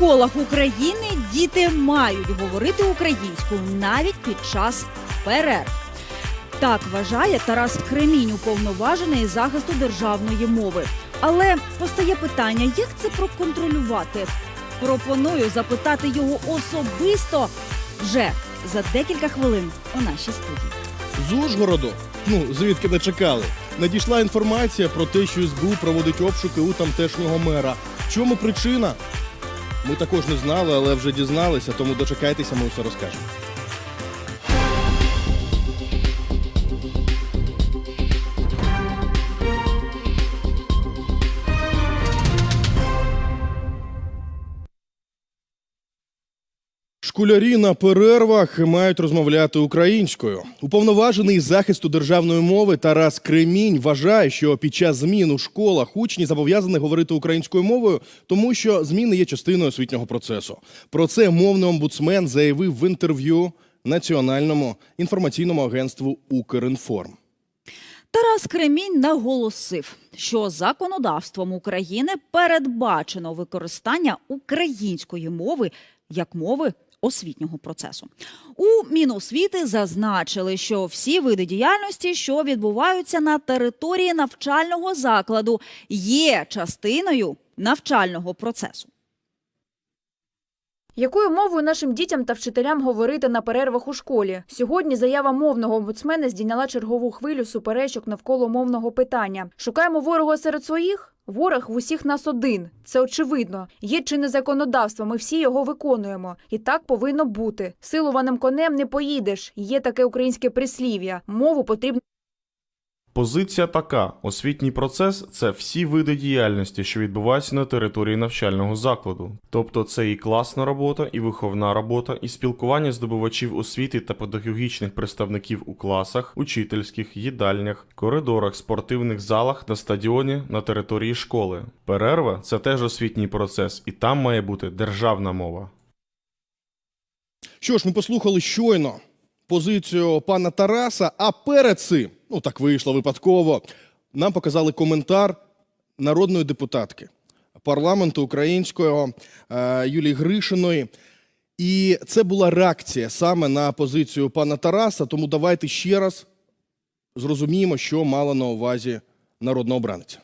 школах України діти мають говорити українською навіть під час перерв. Так вважає Тарас Кремінь, уповноважений захисту державної мови. Але постає питання, як це проконтролювати? Пропоную запитати його особисто вже за декілька хвилин у нашій студії. З Ужгороду, ну звідки не чекали, надійшла інформація про те, що СБУ проводить обшуки у тамтешнього мера. В чому причина? Ми також не знали, але вже дізналися, тому дочекайтеся, ми все розкажемо. Школярі на перервах мають розмовляти українською. Уповноважений захисту державної мови Тарас Кремінь вважає, що під час змін у школах учні зобов'язані говорити українською мовою, тому що зміни є частиною освітнього процесу. Про це мовний омбудсмен заявив в інтерв'ю Національному інформаційному агентству Укрінформ. Тарас Кремінь наголосив, що законодавством України передбачено використання української мови як мови освітнього процесу. У Міносвіти зазначили, що всі види діяльності, що відбуваються на території навчального закладу, є частиною навчального процесу. Якою мовою нашим дітям та вчителям говорити на перервах у школі? Сьогодні заява мовного омбудсмена здійняла чергову хвилю суперечок навколо мовного питання. Шукаємо ворога серед своїх? Ворог в усіх нас один. Це очевидно. Є чинне законодавство, ми всі його виконуємо. І так повинно бути. Силуваним конем не поїдеш. Є таке українське прислів'я. Мову потрібно. Позиція така: освітній процес це всі види діяльності, що відбуваються на території навчального закладу. Тобто це і класна робота, і виховна робота, і спілкування здобувачів освіти та педагогічних представників у класах, учительських, їдальнях, коридорах, спортивних залах, на стадіоні, на території школи. Перерва це теж освітній процес, і там має бути державна мова. Що ж, ми послухали щойно позицію пана Тараса, а перед цим, ну так вийшло випадково, нам показали коментар народної депутатки парламенту українського е, Юлії Гришиної. І це була реакція саме на позицію пана Тараса. Тому давайте ще раз зрозуміємо, що мала на увазі народна обраниця.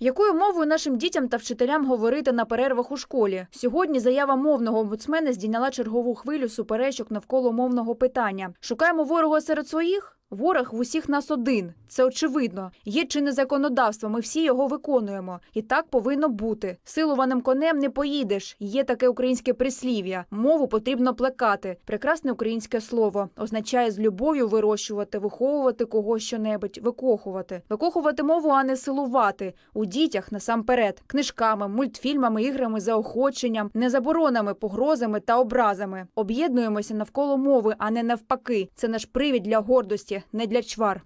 Якою мовою нашим дітям та вчителям говорити на перервах у школі? Сьогодні заява мовного омбудсмена здійняла чергову хвилю суперечок навколо мовного питання. Шукаємо ворога серед своїх? Ворог в усіх нас один. Це очевидно. Є чинне законодавство, ми всі його виконуємо. І так повинно бути. Силуваним конем не поїдеш. Є таке українське прислів'я. Мову потрібно плекати. Прекрасне українське слово означає з любов'ю вирощувати, виховувати когось щонебудь, викохувати. Викохувати мову, а не силувати. У дітях насамперед книжками, мультфільмами, іграми, заохоченням, не заборонами, погрозами та образами. Об'єднуємося навколо мови, а не навпаки. Це наш привід для гордості, не для чвар.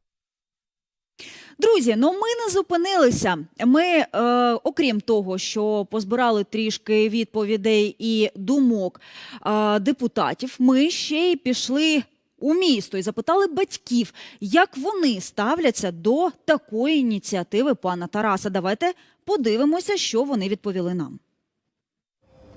Друзі, ну ми не зупинилися. Ми, е, окрім того, що позбирали трішки відповідей і думок е, депутатів, ми ще й пішли у місто і запитали батьків, як вони ставляться до такої ініціативи пана Тараса. Давайте подивимося, що вони відповіли нам.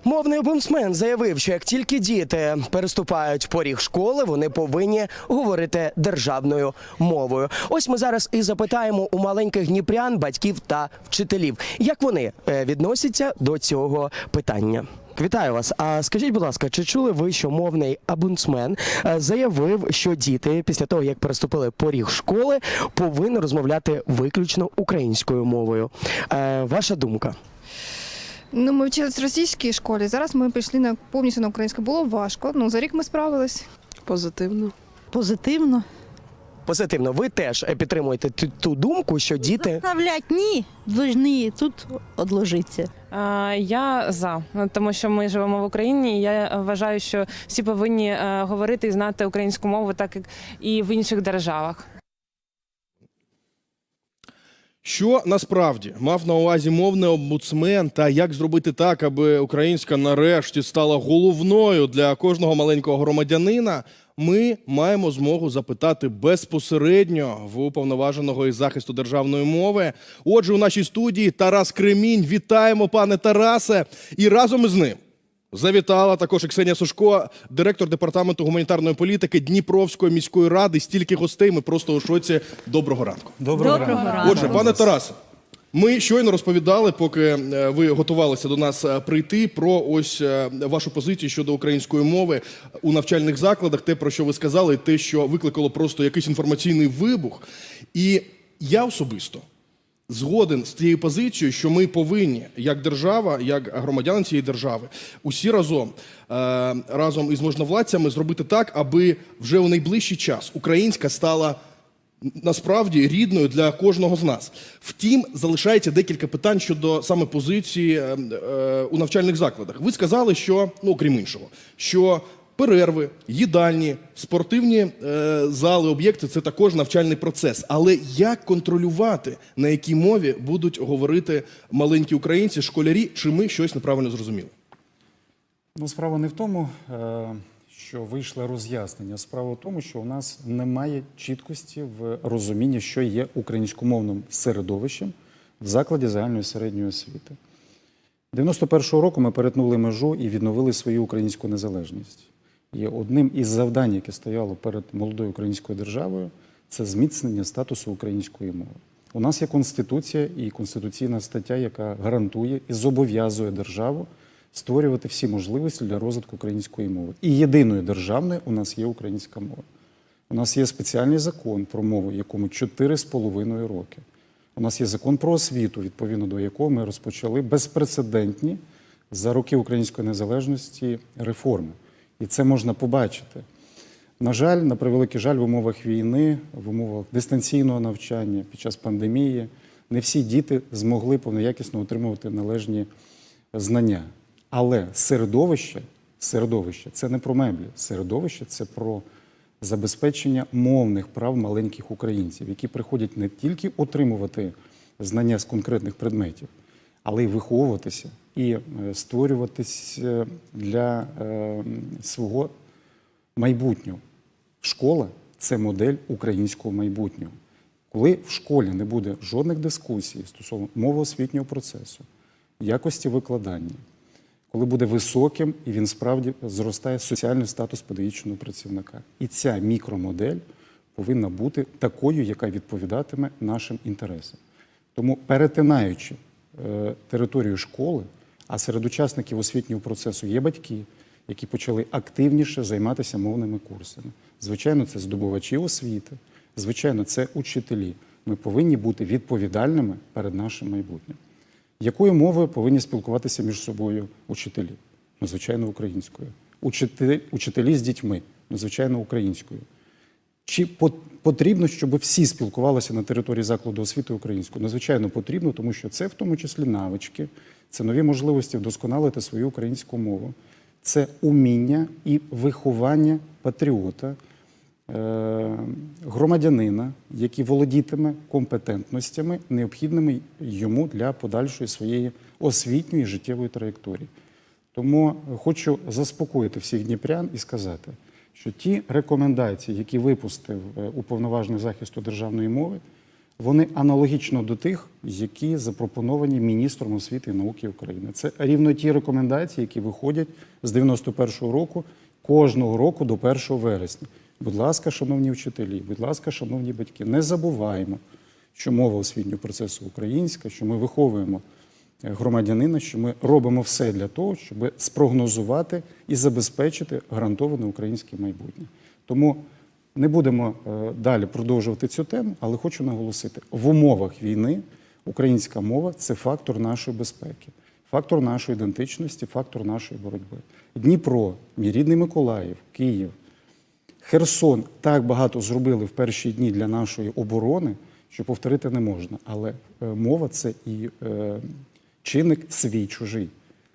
Мовний омбудсмен заявив, що як тільки діти переступають поріг школи, вони повинні говорити державною мовою. Ось ми зараз і запитаємо у маленьких дніпрян, батьків та вчителів, як вони е, відносяться до цього питання. Вітаю вас. А скажіть, будь ласка, чи чули ви, що мовний омбудсмен е, заявив, що діти після того, як переступили поріг школи, повинні розмовляти виключно українською мовою? Е, Ваша думка? Ну, ми вчились в російській школі. Зараз ми пішли на повністю на українську. Було важко. Ну за рік ми справились. Позитивно. Позитивно. Позитивно, ви теж е, підтримуєте ту, ту думку, що діти Заставлять ні, должны тут одложитися. Е, Я за тому, що ми живемо в Україні. і Я вважаю, що всі повинні е, говорити і знати українську мову, так як і в інших державах. Що насправді мав на увазі мовний омбудсмен та як зробити так, аби українська нарешті стала головною для кожного маленького громадянина, ми маємо змогу запитати безпосередньо в уповноваженого із захисту державної мови. Отже, у нашій студії Тарас Кремінь. Вітаємо, пане Тарасе, і разом із ним. Завітала також і Ксенія Сушко, директор департаменту гуманітарної політики Дніпровської міської ради. Стільки гостей. Ми просто у шоці. Доброго ранку. Доброго ранку. Отже, пане Тарасе, ми щойно розповідали, поки е, ви готувалися до нас е, прийти, про ось е, вашу позицію щодо української мови у навчальних закладах, те, про що ви сказали, те, що викликало просто якийсь інформаційний вибух. І я особисто згоден з тією позицією, що ми повинні, як держава, як громадяни цієї держави, усі разом, е, разом із можновладцями зробити так, аби вже у найближчий час українська стала насправді рідною для кожного з нас. Втім, залишається декілька питань щодо саме позиції е, е, у навчальних закладах. Ви сказали, що ну крім іншого, що перерви, їдальні, спортивні е, зали, об'єкти це також навчальний процес. Але як контролювати, на якій мові будуть говорити маленькі українці, школярі, чи ми щось неправильно зрозуміли? Ну, справа не в тому, е, що вийшло роз'яснення. Справа в тому, що у нас немає чіткості в розумінні, що є українськомовним середовищем в закладі загальної середньої освіти. 91-го року ми перетнули межу і відновили свою українську незалежність. І одним із завдань, яке стояло перед молодою українською державою, це зміцнення статусу української мови. У нас є конституція і конституційна стаття, яка гарантує і зобов'язує державу створювати всі можливості для розвитку української мови. І єдиною державною у нас є українська мова. У нас є спеціальний закон про мову, якому 4,5 роки. У нас є закон про освіту, відповідно до якого ми розпочали безпрецедентні за роки української незалежності реформи. І це можна побачити. На жаль, на превеликий жаль, в умовах війни, в умовах дистанційного навчання під час пандемії не всі діти змогли повноякісно отримувати належні знання. Але середовище, середовище це не про меблі. Середовище це про забезпечення мовних прав маленьких українців, які приходять не тільки отримувати знання з конкретних предметів, але й виховуватися і е, створюватися для е, свого майбутнього. Школа це модель українського майбутнього. Коли в школі не буде жодних дискусій стосовно мови освітнього процесу, якості викладання, коли буде високим і він справді зростає соціальний статус педагогічного працівника. І ця мікромодель повинна бути такою, яка відповідатиме нашим інтересам. Тому, перетинаючи е, територію школи, а серед учасників освітнього процесу є батьки, які почали активніше займатися мовними курсами. Звичайно, це здобувачі освіти, звичайно, це учителі. Ми повинні бути відповідальними перед нашим майбутнім. Якою мовою повинні спілкуватися між собою учителі? Ну, звичайно, українською. Учителі з дітьми, ну, звичайно, українською. Чи по- потрібно, щоб всі спілкувалися на території закладу освіти українською? Надзвичайно потрібно, тому що це в тому числі навички, це нові можливості вдосконалити свою українську мову, це уміння і виховання патріота, е, громадянина, який володітиме компетентностями, необхідними йому для подальшої своєї освітньої життєвої траєкторії. Тому хочу заспокоїти всіх дніпрян і сказати, що ті рекомендації, які випустив е, уповноважений захисту державної мови, вони аналогічно до тих, які запропоновані міністром освіти і науки України. Це рівно ті рекомендації, які виходять з 91-го року кожного року до 1 вересня. Будь ласка, шановні вчителі, будь ласка, шановні батьки, не забуваємо, що мова освітнього процесу українська, що ми виховуємо громадянина, що ми робимо все для того, щоб спрогнозувати і забезпечити гарантоване українське майбутнє. Тому не будемо е, далі продовжувати цю тему, але хочу наголосити: в умовах війни українська мова це фактор нашої безпеки, фактор нашої ідентичності, фактор нашої боротьби. Дніпро, мій рідний Миколаїв, Київ, Херсон так багато зробили в перші дні для нашої оборони, що повторити не можна. Але е, мова це і е, чинник свій чужий.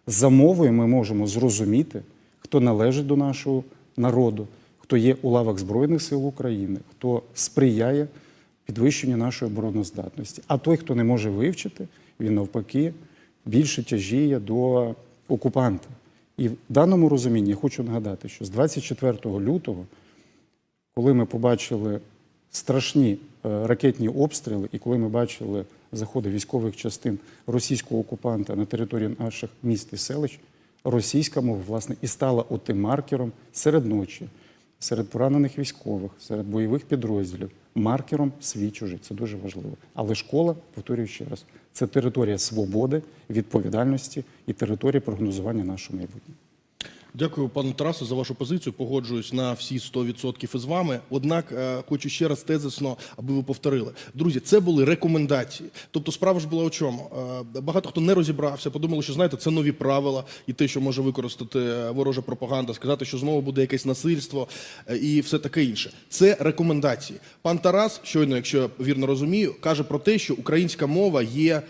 За мовою ми можемо зрозуміти, хто належить до нашого народу, хто є у лавах Збройних сил України, хто сприяє підвищенню нашої обороноздатності. А той, хто не може вивчити, він навпаки більше тяжіє до окупанта. І в даному розумінні хочу нагадати, що з 24 лютого коли ми побачили страшні е, ракетні обстріли, і коли ми бачили заходи військових частин російського окупанта на територію наших міст і селищ, російська мова, власне, і стала отим маркером серед ночі, серед поранених військових, серед бойових підрозділів, маркером свій чужий. Це дуже важливо. Але школа, повторюю ще раз, це територія свободи, відповідальності і територія прогнозування нашого майбутнього. Дякую, пану Тарасу, за вашу позицію. Погоджуюсь на всі 100% із вами. Однак е, хочу ще раз тезисно, аби ви повторили. Друзі, це були рекомендації. Тобто, справа ж була у чому? Е, багато хто не розібрався, подумали, що знаєте, це нові правила, і те, що може використати е, ворожа пропаганда, сказати, що знову буде якесь насильство і все таке інше. Це рекомендації. Пан Тарас, щойно, якщо вірно розумію, каже про те, що українська мова є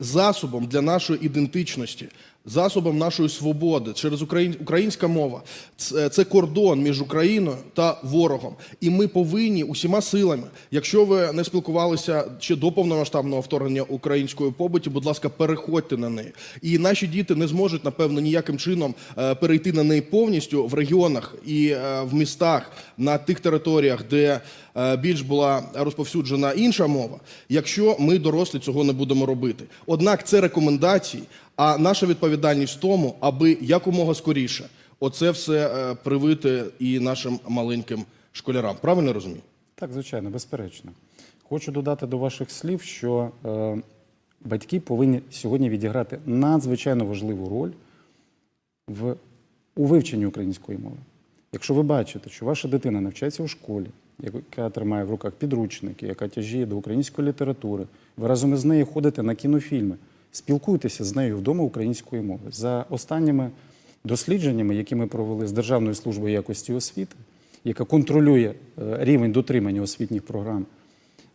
засобом для нашої ідентичності, засобом нашої свободи через україн... українська мова. Це, це кордон між Україною та ворогом. І ми повинні усіма силами, якщо ви не спілкувалися ще до повномасштабного вторгнення української побуті, будь ласка, переходьте на неї. І наші діти не зможуть, напевно, ніяким чином е, перейти на неї повністю в регіонах і е, в містах на тих територіях, де е, більш була розповсюджена інша мова, якщо ми дорослі цього не будемо робити. Однак це рекомендації, а наша відповідальність в тому, аби якомога скоріше оце все е, привити і нашим маленьким школярам. Правильно розумію? Так, звичайно, безперечно. Хочу додати до ваших слів, що е, батьки повинні сьогодні відіграти надзвичайно важливу роль в, у вивченні української мови. Якщо ви бачите, що ваша дитина навчається у школі, яка тримає в руках підручники, яка тяжіє до української літератури, ви разом із нею ходите на кінофільми, спілкуйтеся з нею вдома української мови. За останніми дослідженнями, які ми провели з Державною службою якості освіти, яка контролює е, рівень дотримання освітніх програм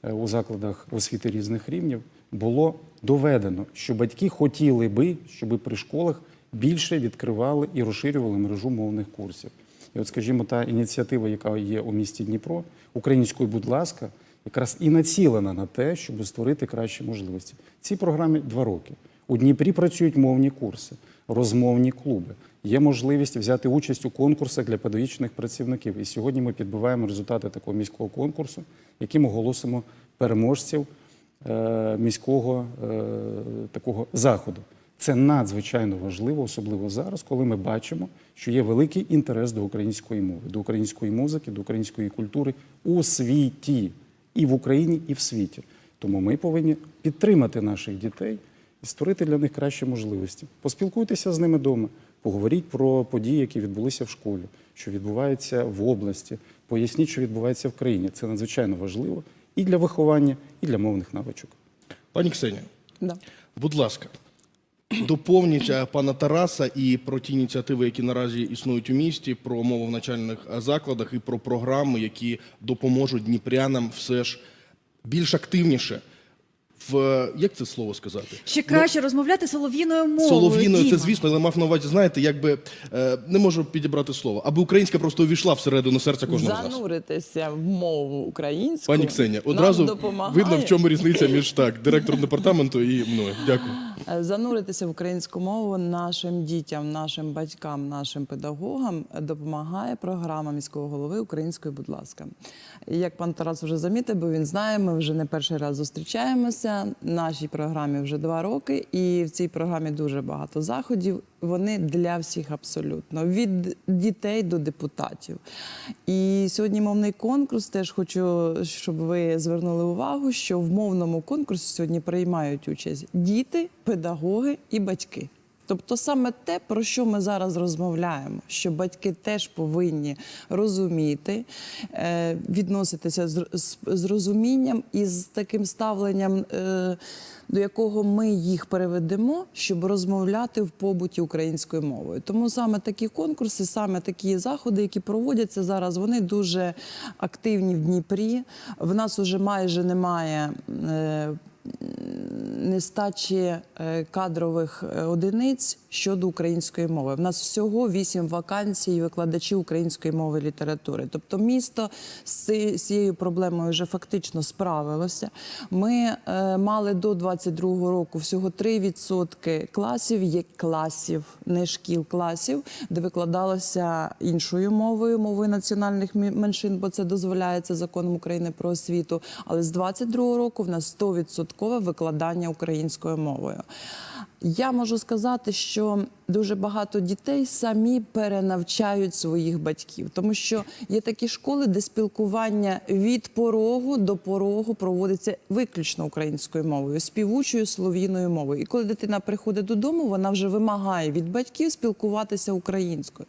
е, у закладах освіти різних рівнів, було доведено, що батьки хотіли би, щоб при школах більше відкривали і розширювали мережу мовних курсів. І от, скажімо, та ініціатива, яка є у місті Дніпро, українською, будь ласка, якраз і націлена на те, щоб створити кращі можливості. Цій програмі два роки. У Дніпрі працюють мовні курси, розмовні клуби. Є можливість взяти участь у конкурсах для педагогічних працівників. І сьогодні ми підбиваємо результати такого міського конкурсу, яким оголосимо переможців е, міського е, такого заходу. Це надзвичайно важливо, особливо зараз, коли ми бачимо, що є великий інтерес до української мови, до української музики, до української культури у світі і в Україні, і в світі. Тому ми повинні підтримати наших дітей і створити для них кращі можливості. Поспілкуйтеся з ними вдома, поговоріть про події, які відбулися в школі, що відбувається в області. Поясніть, що відбувається в країні. Це надзвичайно важливо і для виховання, і для мовних навичок. Пані Ксенія, Да. будь ласка, доповніть е, пана Тараса і про ті ініціативи, які наразі існують у місті, про мову в навчальних е, закладах і про програми, які допоможуть дніпрянам все ж більш активніше в е, як це слово сказати? Ще краще розмовляти солов'їною мовою. Солов'їною, це звісно, але мав на увазі, знаєте, якби е, не можу підібрати слово, аби українська просто увійшла всередину серця кожного з нас. зануритися в мову українську. Пані Ксенія, одразу допомагає. видно, в чому різниця між так, директором департаменту і мною. Дякую. Е, Зануритися в українську мову нашим дітям, нашим батькам, нашим педагогам допомагає програма міського голови української, будь ласка. Як пан Тарас вже замітив, бо він знає, ми вже не перший раз зустрічаємося. Нашій програмі вже два роки, і в цій програмі дуже багато заходів. Вони для всіх абсолютно від дітей до депутатів. І сьогодні мовний конкурс. Теж хочу, щоб ви звернули увагу, що в мовному конкурсі сьогодні приймають участь діти, педагоги і батьки. Тобто саме те, про що ми зараз розмовляємо, що батьки теж повинні розуміти, е, відноситися з, розумінням і з таким ставленням, е, до якого ми їх переведемо, щоб розмовляти в побуті українською мовою. Тому саме такі конкурси, саме такі заходи, які проводяться зараз, вони дуже активні в Дніпрі. В нас уже майже немає. Нестачі е, кадрових е, одиниць щодо української мови. В нас всього вісім вакансій викладачів української мови і літератури. Тобто місто з цією проблемою вже фактично справилося. Ми е, мали до 22-го року всього 3% класів, є класів, не шкіл, класів, де викладалося іншою мовою, мовою національних меншин, бо це дозволяється законом України про освіту. Але з 22-го року в нас 100% викладання українською мовою. Я можу сказати, що дуже багато дітей самі перенавчають своїх батьків, тому що є такі школи, де спілкування від порогу до порогу проводиться виключно українською мовою, співучою слов'яною мовою. І коли дитина приходить додому, вона вже вимагає від батьків спілкуватися українською.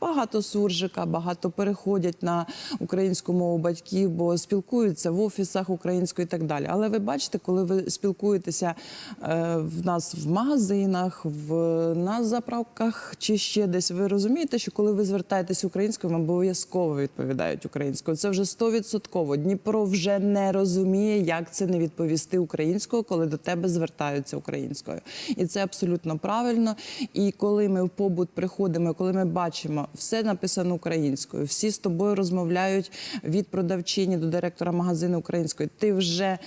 Багато суржика, багато переходять на українську мову батьків, бо спілкуються в офісах українською і так далі. Але ви бачите, коли ви спілкуєтеся е, в нас в магазинах, в на заправках чи ще десь, ви розумієте, що коли ви звертаєтесь українською, вам обов'язково відповідають українською. Це вже стовідсотково. Дніпро вже не розуміє, як це не відповісти українською, коли до тебе звертаються українською. І це абсолютно правильно. І коли ми в побут приходимо, коли ми бачимо, все написано українською, всі з тобою розмовляють від продавчині до директора магазину українською, ти вже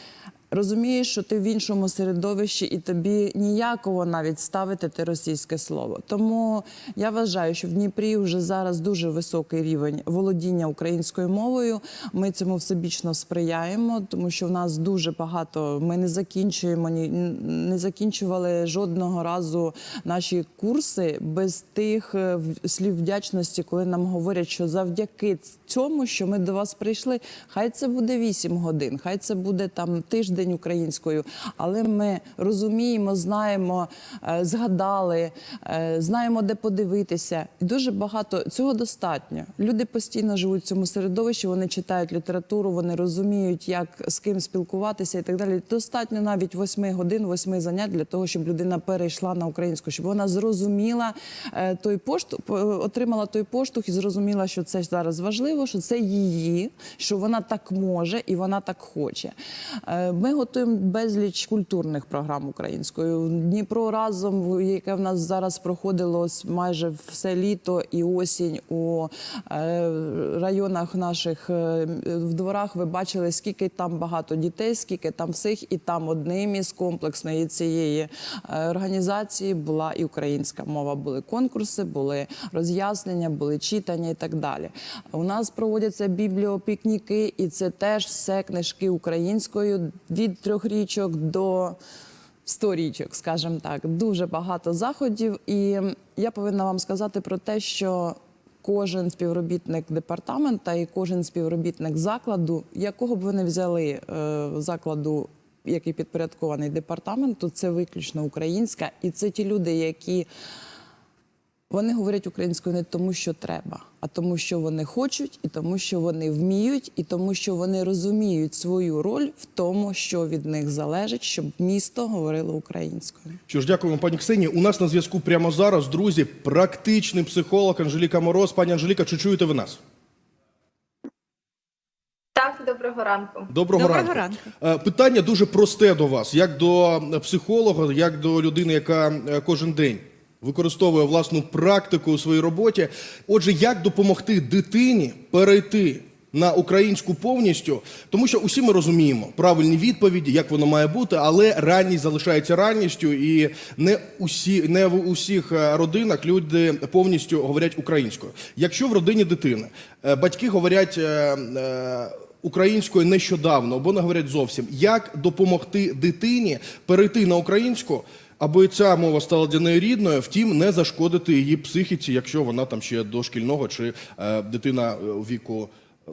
розумієш, що ти в іншому середовищі, і тобі ніяково навіть ставити те російське слово. Тому я вважаю, що в Дніпрі вже зараз дуже високий рівень володіння українською мовою. Ми цьому всебічно сприяємо, тому що в нас дуже багато. Ми не закінчуємо ні не закінчували жодного разу наші курси без тих е, слів вдячності, коли нам говорять, що завдяки цьому, що ми до вас прийшли, хай це буде 8 годин, хай це буде там тиждень українською, але ми розуміємо, знаємо, е, згадали, е, знаємо, де подивитися. Дуже багато цього достатньо. Люди постійно живуть в цьому середовищі, вони читають літературу, вони розуміють, як з ким спілкуватися і так далі. Достатньо навіть 8 годин, 8 занять для того, щоб людина перейшла на українську, щоб вона зрозуміла е, той поштовх, отримала той поштовх і зрозуміла, що це зараз важливо, що це її, що вона так може і вона так хоче. Е, Ми готуємо безліч культурних програм українською. Дніпро разом, яке в нас зараз проходило майже все літо і осінь у е, районах наших е, в дворах. Ви бачили, скільки там багато дітей, скільки там всіх, і там одним із комплексної цієї е, організації була і українська мова. Були конкурси, були роз'яснення, були читання і так далі. У нас проводяться бібліопікніки, і це теж все книжки українською від трьох річок до. 100 річок, скажімо так, дуже багато заходів. І я повинна вам сказати про те, що кожен співробітник департамента і кожен співробітник закладу, якого б ви не взяли е, закладу, який підпорядкований департаменту, це виключно українська, і це ті люди, які вони говорять українською не тому, що треба, а тому, що вони хочуть, і тому, що вони вміють, і тому, що вони розуміють свою роль в тому, що від них залежить, щоб місто говорило українською. Що ж, дякуємо, пані Ксенії. У нас на зв'язку прямо зараз, друзі, практичний психолог Анжеліка Мороз. Пані Анжеліка, чи чуєте ви нас? Так, доброго ранку. Доброго, Доброго ранку. Е, Питання дуже просте до вас, як до психолога, як до людини, яка е, кожен день використовує власну практику у своїй роботі. Отже, як допомогти дитині перейти на українську повністю, тому що усі ми розуміємо правильні відповіді, як воно має бути, але ранність залишається ранністю, і не усі не в усіх е, родинах люди повністю говорять українською. Якщо в родині дитини е, батьки говорять. е, Українською нещодавно або не говорять зовсім, як допомогти дитині перейти на українську, аби ця мова стала для неї рідною, втім не зашкодити її психіці, якщо вона там ще дошкільного чи е, дитина е, віку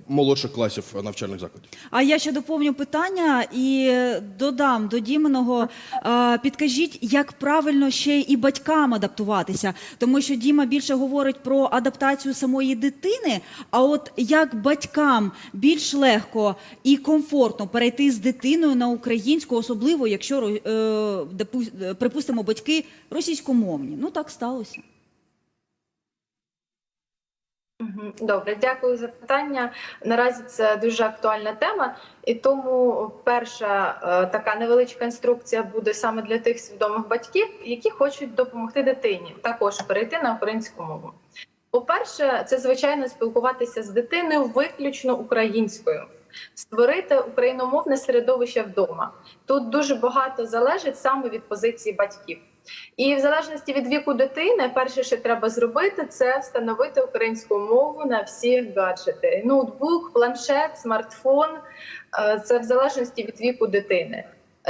молодших класів навчальних закладів. А я ще доповню питання і додам до Діминого. е, Підкажіть, як правильно ще і батькам адаптуватися, тому що Діма більше говорить про адаптацію самої дитини. А от як батькам більш легко і комфортно перейти з дитиною на українську, особливо якщо е, припустимо батьки російськомовні. Ну так сталося. Добре, дякую за питання. Наразі це дуже актуальна тема, і тому перша е, така невеличка інструкція буде саме для тих свідомих батьків, які хочуть допомогти дитині також перейти на українську мову. По-перше, це звичайно спілкуватися з дитиною виключно українською, створити україномовне середовище вдома. Тут дуже багато залежить саме від позиції батьків. І в залежності від віку дитини, перше, що треба зробити, це встановити українську мову на всі гаджети: ноутбук, планшет, смартфон. Е, Це в залежності від віку дитини.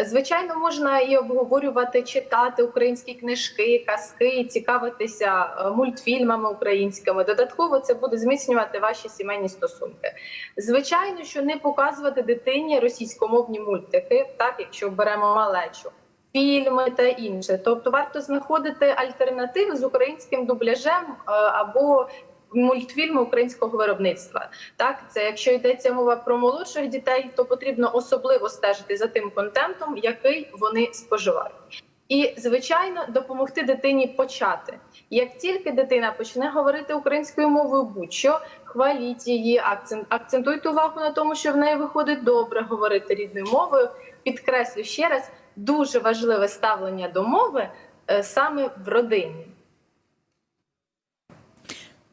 Звичайно, можна і обговорювати, читати українські книжки, казки, цікавитися е, мультфільмами українськими. Додатково це буде зміцнювати ваші сімейні стосунки. Звичайно, що не показувати дитині російськомовні мультики, так якщо беремо малечу фільми та інше. Тобто варто знаходити альтернативи з українським дубляжем е, або мультфільми українського виробництва. Так, це якщо йдеться мова про молодших дітей, то потрібно особливо стежити за тим контентом, який вони споживають. І звичайно допомогти дитині почати. Як тільки дитина почне говорити українською мовою, будь-що хваліть її, акцент акцентуйте увагу на тому, що в неї виходить добре говорити рідною мовою. Підкреслю ще раз, дуже важливе ставлення до мови е, саме в родині.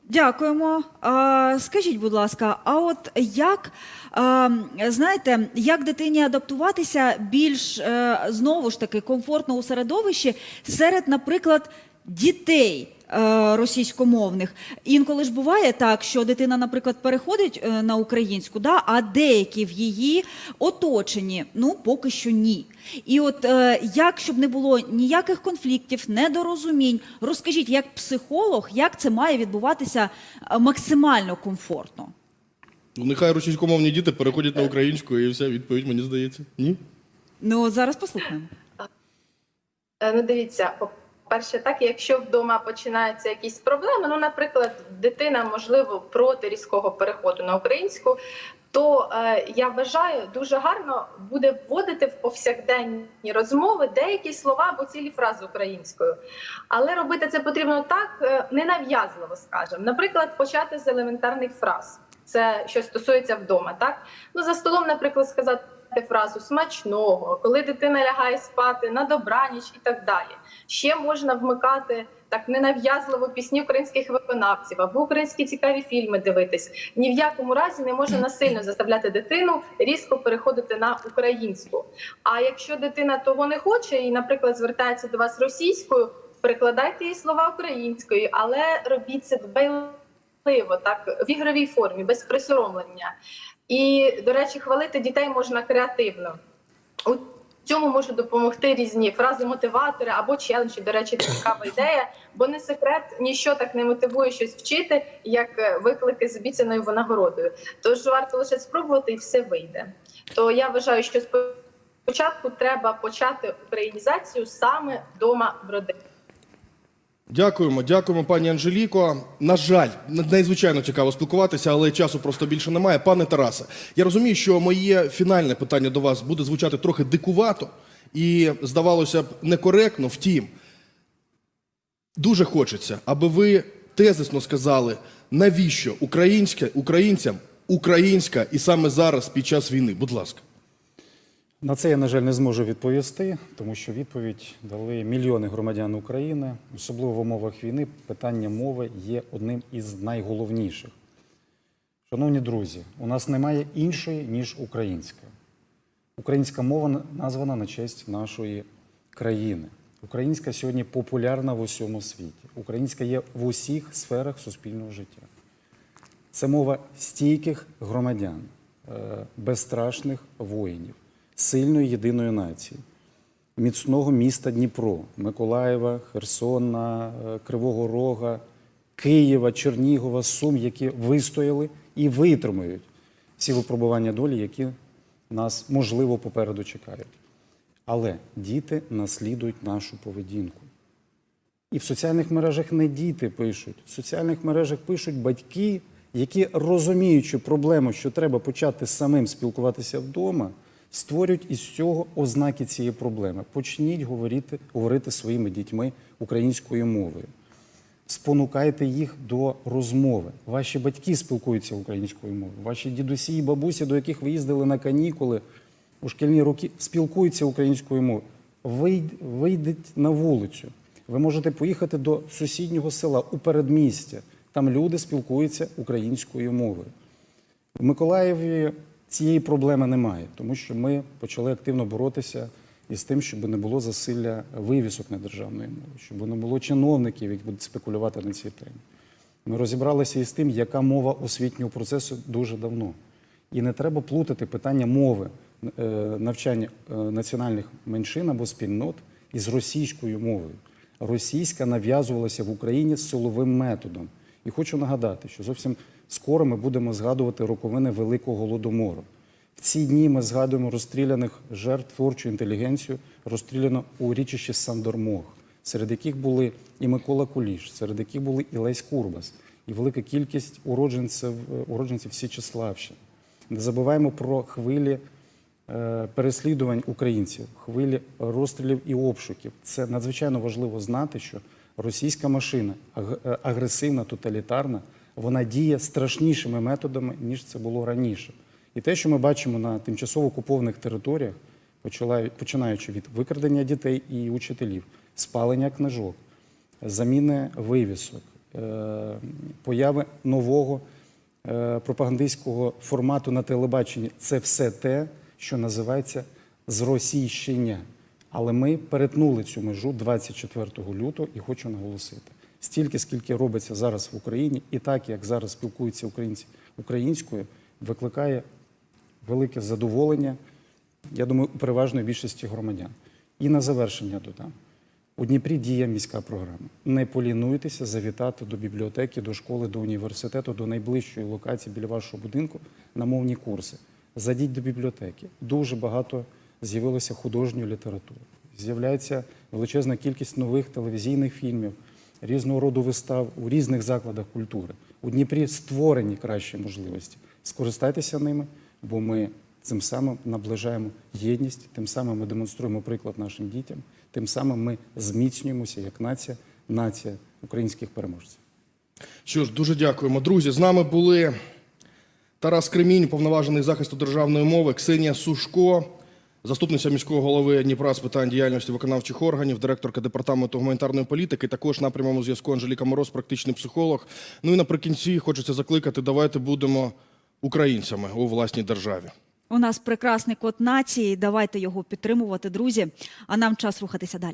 Дякуємо. Скажіть, будь ласка, а от як знаєте, як дитині адаптуватися більш е, знову ж таки комфортно у середовищі серед, наприклад, дітей? Е, Російськомовних інколи ж буває так, що дитина, наприклад, переходить е, на українську, да, а деякі в її оточенні, ну поки що ні. І от е, як щоб не було ніяких конфліктів, недорозумінь, розкажіть, як психолог, як це має відбуватися максимально комфортно? Ну, нехай російськомовні діти переходять на українську, і вся відповідь, мені здається. Ні? Ну зараз послухаємо. Ну, дивіться, по-перше, так, якщо вдома починаються якісь проблеми, ну, наприклад, дитина, можливо, проти різкого переходу на українську, то е, я вважаю, дуже гарно буде вводити в повсякденні розмови деякі слова або цілі фрази українською. Але робити це потрібно так е, ненав'язливо, скажемо. Наприклад, почати з елементарних фраз. Це що стосується вдома, так? Ну, за столом, наприклад, сказати фразу смачного, коли дитина лягає спати на добраніч і так далі. Ще можна вмикати так ненав'язливо пісні українських виконавців або українські цікаві фільми дивитись. Ні в якому разі не можна насильно заставляти дитину різко переходити на українську. А якщо дитина того не хоче і, наприклад, звертається до вас російською, перекладайте їй слова українською, але робіть це дбайливо, так в ігровій формі, без присоромлення. І, до речі, хвалити дітей можна креативно. У цьому можуть допомогти різні фрази-мотиватори або челенджі. До речі, це цікава ідея, бо не секрет, ніщо так не мотивує щось вчити, як е, виклики з обіцяною винагородою. Тож варто лише спробувати і все вийде. То я вважаю, що спочатку треба почати українізацію саме вдома в родині. Дякуємо, дякуємо, пані Анжеліко. На жаль, надзвичайно цікаво спілкуватися, але часу просто більше немає. Пане Тарасе, я розумію, що моє фінальне питання до вас буде звучати трохи дикувато і, здавалося б, некоректно. Втім, дуже хочеться, аби ви тезисно сказали, навіщо українське, українцям українська і саме зараз під час війни. Будь ласка. На це я, на жаль, не зможу відповісти, тому що відповідь дали мільйони громадян України. Особливо в умовах війни питання мови є одним із найголовніших. Шановні друзі, у нас немає іншої, ніж українська. Українська мова названа на честь нашої країни. Українська сьогодні популярна в усьому світі. Українська є в усіх сферах суспільного життя. Це мова стійких громадян, е, безстрашних воїнів, сильної єдиної нації, міцного міста Дніпро, Миколаєва, Херсона, е, Кривого Рога, Києва, Чернігова, Сум, які вистояли і витримають всі випробування долі, які нас можливо попереду чекають. Але діти наслідують нашу поведінку. І в соціальних мережах не діти пишуть, в соціальних мережах пишуть батьки, які, розуміючи проблему, що треба почати самим спілкуватися вдома, створюють із цього ознаки цієї проблеми. Почніть говорити, говорити своїми дітьми українською мовою. спонукайте їх до розмови. Ваші батьки спілкуються українською мовою, ваші дідусі і бабусі, до яких ви їздили на канікули у шкільні роки, спілкуються українською мовою. Вийд- Вийдіть на вулицю. Ви можете поїхати до сусіднього села у передмістя. Там люди спілкуються українською мовою. В Миколаєві цієї проблеми немає, тому що ми почали активно боротися із тим, щоб не було засилля вивісок недержавної мови, щоб не було чиновників, які будуть спекулювати на цій темі. Ми розібралися із тим, яка мова освітнього процесу дуже давно. І не треба плутати питання мови е, навчання е, національних меншин або спільнот із російською мовою. Російська нав'язувалася в Україні силовим методом. І хочу нагадати, що зовсім скоро ми будемо згадувати роковини Великого Голодомору. В ці дні ми згадуємо розстріляних жертв творчої інтелігенцію, розстріляно у річищі Сандормох, серед яких були і Микола Куліш, серед яких були і Лесь Курбас, і велика кількість уродженців, уродженців Січеславщини. Не забуваємо про хвилі е, переслідувань українців, хвилі розстрілів і обшуків. Це надзвичайно важливо знати, що російська машина е, агресивна, тоталітарна, вона діє страшнішими методами, ніж це було раніше. І те, що ми бачимо на тимчасово окупованих територіях, починаючи від викрадення дітей і учителів, спалення книжок, заміни вивісок, е, появи нового е, пропагандистського формату на телебаченні це все те, що називається зросійщення. Але ми перетнули цю межу 24 лютого і хочу наголосити: стільки, скільки робиться зараз в Україні, і так як зараз спілкуються українці українською, викликає велике задоволення, я думаю, у переважної більшості громадян. І на завершення додам. У Дніпрі діє міська програма. Не полінуйтеся завітати до бібліотеки, до школи, до університету, до найближчої локації біля вашого будинку на мовні курси. Зайдіть до бібліотеки. Дуже багато з'явилося художньої літератури. З'являється величезна кількість нових телевізійних фільмів, різного роду вистав у різних закладах культури. У Дніпрі створені кращі можливості. Скористайтеся ними, бо ми цим самим наближаємо єдність, тим самим ми демонструємо приклад нашим дітям, тим самим ми зміцнюємося як нація, нація українських переможців. Що ж, дуже дякуємо. Друзі, з нами були Тарас Кремінь, повноважений захисту державної мови, Ксенія Сушко, заступниця міського голови Дніпра з питань діяльності виконавчих органів, директорка департаменту гуманітарної політики, також на прямому зв'язку Анжеліка Мороз, практичний психолог. Ну і наприкінці хочеться закликати, давайте будемо українцями у власній державі. У нас прекрасний код нації. Давайте його підтримувати, друзі. А нам час рухатися далі.